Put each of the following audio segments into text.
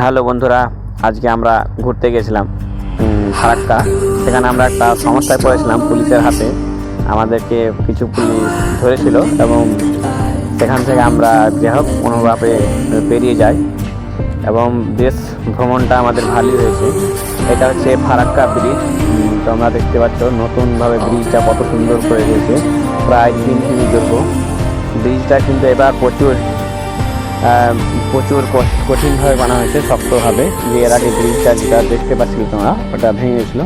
Hello বন্ধুরা, আজকে আমরা ঘুরতে গেছিলাম ফারাক্কা সেখানে আমরা একটা সমস্যায় পড়েছিলাম পুলিশের হাতে। আমাদেরকে কিছু পুলিশ ধরেছিল এবং সেখান থেকে আমরা যে হোক কোনোভাবে পেরিয়ে যাই এবং দেশ ভ্রমণটা আমাদের ভালোই হয়েছে। এটা হচ্ছে ফারাক্কা ব্রিজ। তোমরা দেখতে পাচ্ছ নতুনভাবে ব্রিজটা কত সুন্দর করে দিয়েছে প্রায় তিন কিমি দীর্ঘ ব্রিজটা কিন্তু এবার প্রচুর প্রচুর কঠিনভাবে বানানো হয়েছে শক্তভাবে। যে এর আগে ব্রিজটা যেটা দেখতে পাচ্ছিলে তোমরা ওটা ভেঙে গেছিল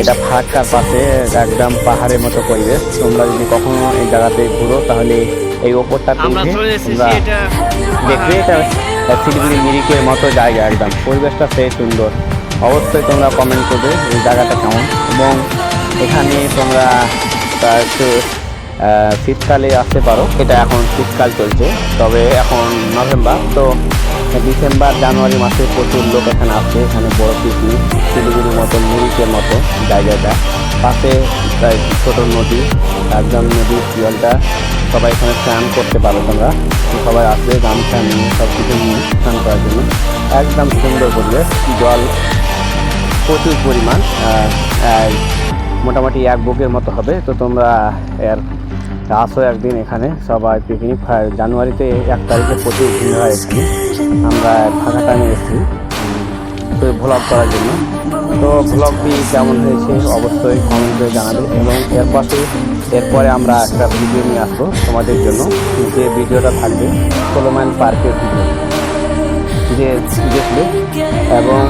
এটা ফারাক্কার পাশে একদম পাহাড়ের মতো পরিবেশ। তোমরা যদি কখনো এই জায়গাতে ঘুরো তাহলে এই ওপরটা দেখে তোমরা এটা দেখবে এটা শিলিগুড়ি মিরিকের মতো জায়গা একদম। পরিবেশটা সেই সুন্দর। অবশ্যই তোমরা কমেন্ট করবে এই জায়গাটা কেমন। এবং এখানে তোমরা শীতকালে আসতে পারো। এটা এখন শীতকাল চলছে, তবে এখন নভেম্বর, তো ডিসেম্বর, জানুয়ারি মাসে প্রচুর লোক এখানে আসছে, এখানে বড় পিকনিক শিলিগুড়ির মতো মিরিকের মতো জায়গাটা। পাশে ছোটো নদী একদম নদীর জলটা সবাই এখানে স্নান করতে পারো তোমরা। সবাই আসবে গান গামছা নিয়ে সব কিছু নিয়ে স্নান করার জন্য। একদম সুন্দর পরিবেশ, জল প্রচুর পরিমাণ মোটামুটি এক বুকের মতো হবে, তো তোমরা এর আসো একদিন এখানে, সবাই পিকনিক জানুয়ারিতে এক তারিখে প্রচুর ভিড় হয় এখানে। আমরা ফাঁকা টাইমে এসেছি। তো ভ্লগ করার জন্য। তো ভ্লগটি কেমন হয়েছে অবশ্যই কমেন্ট করে জানাবে। এবং এর পাশে, এরপরে আমরা একটা ভিডিও নিয়ে আসব তোমাদের জন্য। যে ভিডিওটা থাকবে মাইল পার্কের ভিডিও যে দেখলে এবং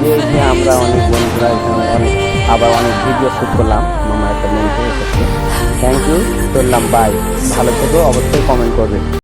যে আমরা অনেক বন্ধুরা এখানে অনেক, আবার অনেক ভিডিও শ্যুট করলাম। মামা একটা থেকে থ্যাংক ইউ চললাম বাই ভালো থেকো অবশ্যই কমেন্ট করবে।